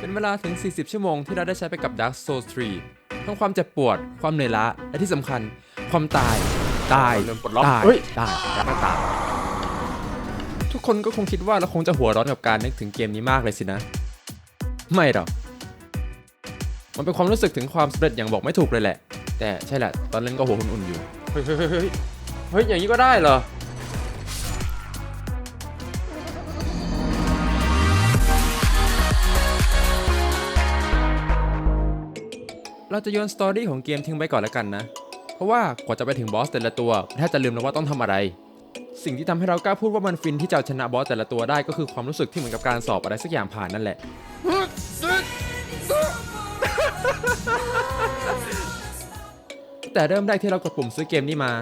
เป็นเวลาถึง 40 ชั่วโมงที่เราได้ใช้ไปกับ Dark Souls 3 ทั้งความเจ็บปวด ความเหนื่อยล้า และที่สำคัญ ความตาย ตาย เริ่มปลดล็อกตาย เฮ้ย ตายแล้วก็ตาย ทุกคนก็คงคิดว่าเราคงจะหัวร้อนกับการนึกถึงเกมนี้มากเลยสินะ ไม่หรอก มันเป็นความรู้สึกถึงความสำเร็จอย่างบอกไม่ถูกเลยแหละ แต่ใช่แหละ ตอนเล่นก็หัวอุ่นๆอยู่ เฮ้ยเฮ้ยเฮ้ยเฮ้ยเฮ้ยอย่างนี้ก็ได้เหรอ เราจะโยนสตอรี่ของเกมทิ้งไปก่อนแล้วกันนะ เพราะว่ากว่าจะไปถึงบอสแต่ละตัวแทบจะลืมแล้วว่าต้องทำอะไร สิ่งที่ทำให้เรากล้าพูดว่ามันฟินที่จะเอาชนะบอสแต่ละตัวได้ก็คือความรู้สึกที่เหมือนกับการสอบอะไรสักอย่างผ่านนั่นแหละ แต่เริ่มแรกที่เรากดปุ่มซื้อเกมนี้มา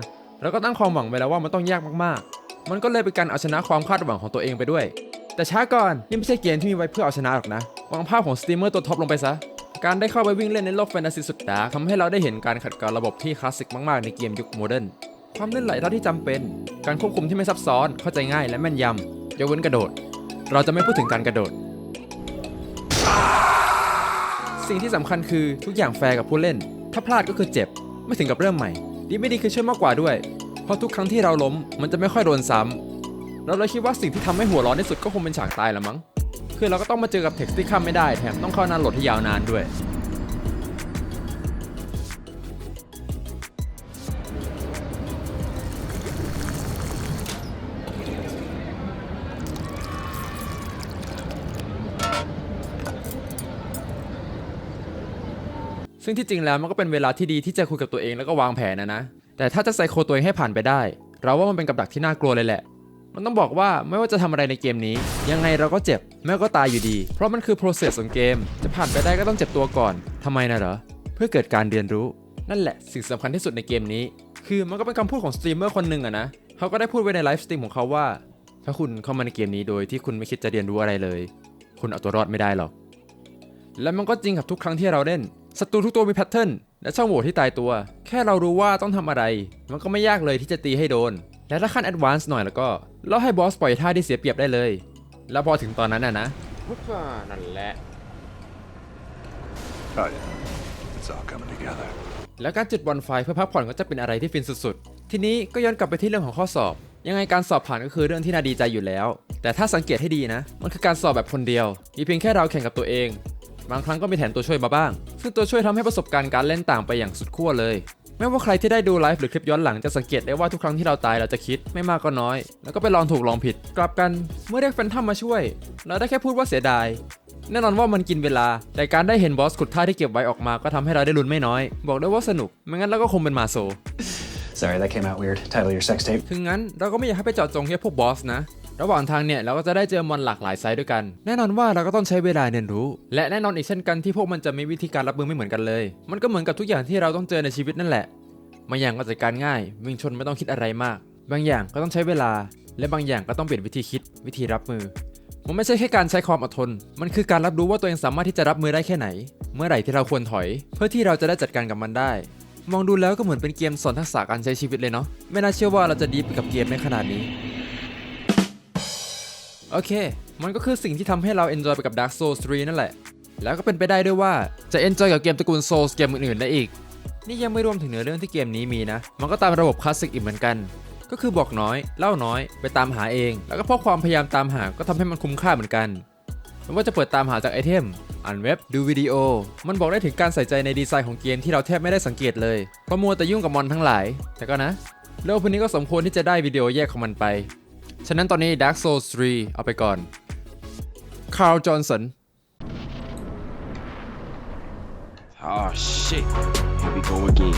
เราก็ตั้งความหวังไว้แล้วว่ามันต้องยากมากๆ มันก็เลยเป็นการเอาชนะความคาดหวังของตัวเองไปด้วย แต่ช้าก่อนนี่ไม่ใช่เกมที่มีไว้เพื่อเอาชนะหรอกนะวางภาพของสตรีมเมอร์ตัวท็อปลงไปซะ การได้เข้าไปวิ่งเล่นในโลกแฟนตาซีสุดดาทำให้เราได้เห็นการขัดเกลาระบบที่คลาสสิกมากๆในเกมยุคโมเดิร์นความลื่นไหลเท่าที่จำเป็น การควบคุมที่ไม่ซับซ้อน เข้าใจง่ายและแม่นยำยกเว้นกระโดด เราจะไม่พูดถึงการกระโดด สิ่งที่สำคัญคือทุกอย่างแฟร์กับผู้เล่น ถ้าพลาดก็คือเจ็บ ไม่ถึงกับเริ่มใหม่ ดีไม่ดีคือช่วยมากกว่าด้วย เพราะทุกครั้งที่เราล้มมันจะไม่ค่อยโดนซ้ำเราเลยคิดว่าสิ่งที่ทำให้หัวร้อนที่สุดก็คงเป็นฉากตายละมั้ง คือเราก็ต้องมาเจอกับเท็กซ์ที่ข้ามไม่ได้แถมต้องเข้านานโหลดที่ยาวนานด้วย ซึ่งที่จริงแล้วมันก็เป็นเวลาที่ดีที่จะคุยกับตัวเองแล้วก็วางแผนนะนะ แต่ถ้าจะไซโคตัวเองให้ผ่านไปได้ เราว่ามันเป็นกับดักที่น่ากลัวเลยแหละ มันต้องบอกว่าไม่ว่าจะทำอะไรในเกมนี้ ยังไงเราก็เจ็บแม้ก็ตายอยู่ดี เพราะมันคือ process ของเกม จะผ่านไปได้ก็ต้องเจ็บตัวก่อนทำไมนะเหรอ เพื่อเกิดการเรียนรู้ นั่นแหละสิ่งสำคัญที่สุดในเกมนี้ คือมันก็เป็นคำพูดของสตรีมเมอร์คนหนึ่งอะนะเขาก็ได้พูดไว้ในไลฟ์สตรีมของเขาว่า ถ้าคุณเข้ามาในเกมนี้โดยที่คุณไม่คิดจะเรียนรู้อะไรเลย คุณเอาตัวรอดไม่ได้หรอกและมันก็จริงกับทุกครั้งที่เราเล่นศัตรูทุกตัวมีแพทเทิร์นและช่องโหว่ที่ตายตัว แค่เรารู้ว่าต้องทำอะไร มันก็ไม่ยากเลยที่จะตีให้โดน และถ้าขั้นแอดวานซ์หน่อยแล้วก็เราให้บอสปล่อยท่าที่เสียเปรียบได้เลย แล้วพอถึงตอนนั้นน่ะนะปุ๊บอ่านั่นแหละ Oh yeah, it's all coming together. แล้วการจุดบอลไฟเพื่อพักผ่อนก็จะเป็นอะไรที่ฟินสุดๆ ทีนี้ก็ย้อนกลับไปที่เรื่องของข้อสอบ ยังไงการสอบผ่านก็คือเรื่องที่น่าดีใจอยู่แล้ว แต่ถ้าสังเกตให้ดีนะ มันคือการสอบแบบคนเดียว มีเพียงแค่เราแข่งกับตัวเอง บางครั้งก็มีแถมตัวช่วยมาบ้าง ซึ่งตัวช่วยทำให้ประสบการณ์การเล่นต่างไปอย่างสุดขั้วเลย ไม่ว่าใครที่ได้ดูไลฟ์หรือคลิปย้อนหลังจะสังเกตได้ว่าทุกครั้งที่เราตายเราจะคิดไม่มากก็น้อย แล้วก็ไปลองถูกลองผิด กลับกันเมื่อเรียกแฟนทัมมาช่วย เราได้แค่พูดว่าเสียดายแน่นอนว่ามันกินเวลา แต่การได้เห็นบอสขุดท่าที่เก็บไว้ออกมาก็ทำให้เราได้ลุ้นไม่น้อย บอกได้ว่าสนุก ไม่งั้นเราก็คงเป็นมาโซ Sorry, that came out weird. Title of your sex tape. ถึงงั้นเราก็ไม่อยากให้ไปเจาะจงแค่พวกบอสนะ ระหว่างทางเนี่ยเราก็จะได้เจอมอนหลากหลายไซส์ด้วยกัน แน่นอนว่าเราก็ต้องใช้เวลาเรียนรู้ และแน่นอนอีกเช่นกันที่พวกมันจะมีวิธีการรับมือไม่เหมือนกันเลย มันก็เหมือนกับทุกอย่างที่เราต้องเจอในชีวิตนั่นแหละบางอย่างก็จัดการง่าย วิ่งชนไม่ต้องคิดอะไรมาก บางอย่างก็ต้องใช้เวลา และบางอย่างก็ต้องเปลี่ยนวิธีคิด วิธีรับมือ มันไม่ใช่แค่การใช้ความอดทน มันคือการรับรู้ว่าตัวเองสามารถที่จะรับมือได้แค่ไหน เมื่อไหร่ที่เราควรถอย เพื่อที่เราจะได้จัดการกับมันได้ มองดูแล้วก็เหมือนเป็นเกมสอนทักษะการใช้ชีวิตเลยเนาะไม่น่าเชื่อว่าเราจะดีไปกับเกมในขนาดนี้ โอเค มันก็คือสิ่งที่ทำให้เรา enjoy ไปกับ Dark Souls 3 นั่นแหละ แล้วก็เป็นไปได้ด้วยว่าจะ enjoy กับเกมตระกูล Souls เกมอื่นๆได้อีก นี่ยังไม่รวมถึงเนื้อเรื่องที่เกมนี้มีนะ มันก็ตามระบบคลาสสิกอีกเหมือนกัน ก็คือบอกน้อย เล่าน้อย ไปตามหาเอง แล้วก็เพราะความพยายามตามหาก็ทำให้มันคุ้มค่าเหมือนกันไม่ว่าจะเปิดตามหาจากไอเทม อ่านเว็บ ดูวิดีโอ มันบอกได้ถึงการใส่ใจในดีไซน์ของเกมที่เราแทบไม่ได้สังเกตเลยเพราะมัวแต่ยุ่งกับมอนทั้งหลาย แต่ก็นะ เรื่องพวกนี้ก็สมควรที่จะได้วิดีโอแยกของมันไป ฉะนั้นตอนนี้ Dark Souls 3 เอาไปก่อน คาร์ล จอห์นสัน Oh shit. Here we go again.